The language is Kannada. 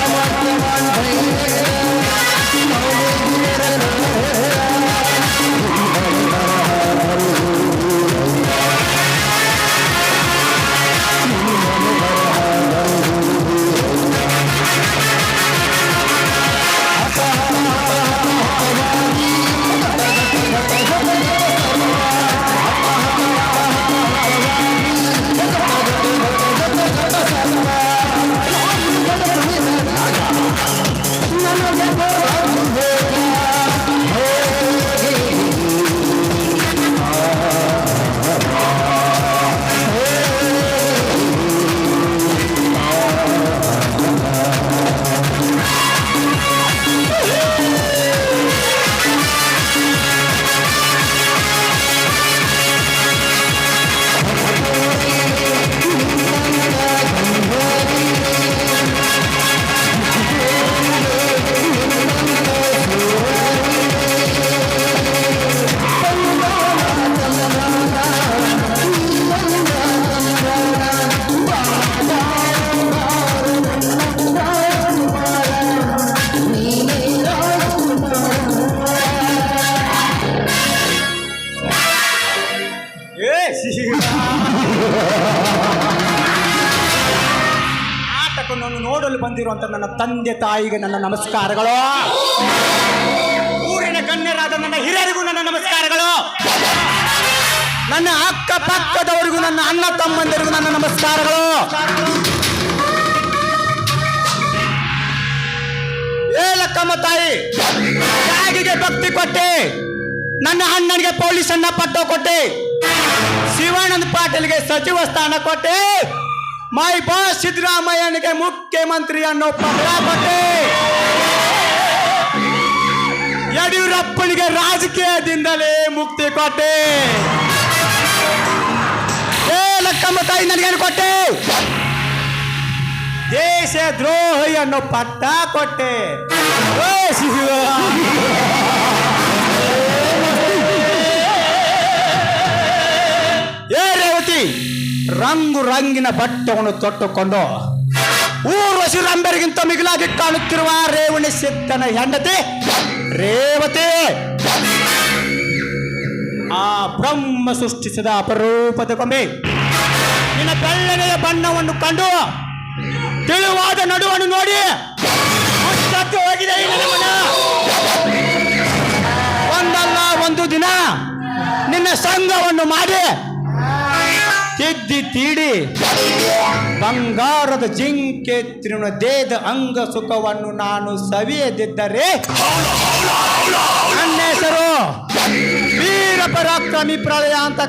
ಏ ಆಟಕನನ್ನು ನೋಡಲು ಬಂದಿರುವಂತ ನನ್ನ ತಂದೆ ತಾಯಿಗೆ ನನ್ನ ನಮಸ್ಕಾರಗಳು. ಊರಿನ ಗಣ್ಯರಾದ ನನ್ನ ಹಿರಿಯರಿಗೂ ನನ್ನ ನಮಸ್ಕಾರಗಳು. ನನ್ನ ಅಕ್ಕ ಪಕ್ಕದವರಿಗೂ ನನ್ನ ಅಣ್ಣ ತಮ್ಮಂದಿರಿಗೂ ನನ್ನ ನಮಸ್ಕಾರಗಳು. ಏಲಕ್ಕಮ್ಮ ತಾಯಿ, ತ್ಯಾಗಿಗೆ ಭಕ್ತಿ ಕೊಟ್ಟೆ. ನನ್ನ ಅಣ್ಣನಿಗೆ ಪೊಲೀಸ್ ಅನ್ನ ಪಟ್ಟ ಕೊಟ್ಟೆ. ಶಿವಾನಂದ ಪಾಟೀಲ್ಗೆ ಸಚಿವ ಸ್ಥಾನ ಕೊಟ್ಟೆ. ಮೈ ಬಾ ಸಿದ್ದರಾಮಯ್ಯನಿಗೆ ಮುಖ್ಯಮಂತ್ರಿ ಅನ್ನೋ ಪತ್ರ ಕೊಟ್ಟೆ. ಯಡಿಯೂರಪ್ಪನಿಗೆ ರಾಜಕೀಯದಿಂದಲೇ ಮುಕ್ತಿ ಕೊಟ್ಟೆ. ಏ, ಲಕ್ಕಮ್ಮ ತಾಯಿ ನನಗೇನು ಕೊಟ್ಟೆ? ದೇಶ ದ್ರೋಹಿ ಅನ್ನೋ ಪಟ್ಟ ಕೊಟ್ಟೆ. ಶಿವ. ರಂಗು ರಂಗಿನ ಬಟ್ಟವನ್ನು ತೊಟ್ಟುಕೊಂಡು ಊರ್ವಶಿ ರಂಬರಿಗಿಂತ ಮಿಗಿಲಾಗಿ ಕಾಣುತ್ತಿರುವ ರೇವಣಿ ಸಿದ್ದನ ಹೆಂಡತಿ ರೇವತಿ ಆ ಬ್ರಹ್ಮ ಸೃಷ್ಟಿಸಿದ ಅಪರೂಪದ ಕೊಂಬೆ ನಿನ್ನ ಬೆಳ್ಳನೆಯ ಬಣ್ಣವನ್ನು ಕಂಡು ತಿಳಿವಾದ ನಡುವನ್ನು ನೋಡಿ ಹೋಗಿದೆ. ಒಂದಲ್ಲ ಒಂದು ದಿನ ನಿನ್ನ ಸಂಘವನ್ನು ಮಾಡಿ ತಿದ್ದಿ ತೀಡಿ. ಬಂಗಾರದ ಜಿಂಕೆ ದೇದ ಅಂಗ ಸುಖವನ್ನು ನಾನು ಸವಿಯದಿದ್ದರೆ. ನನ್ನ ಹೆಸರು ವೀರ ಪರಾಕ್ರಮಿ ಪ್ರಳಯ ಅಂತ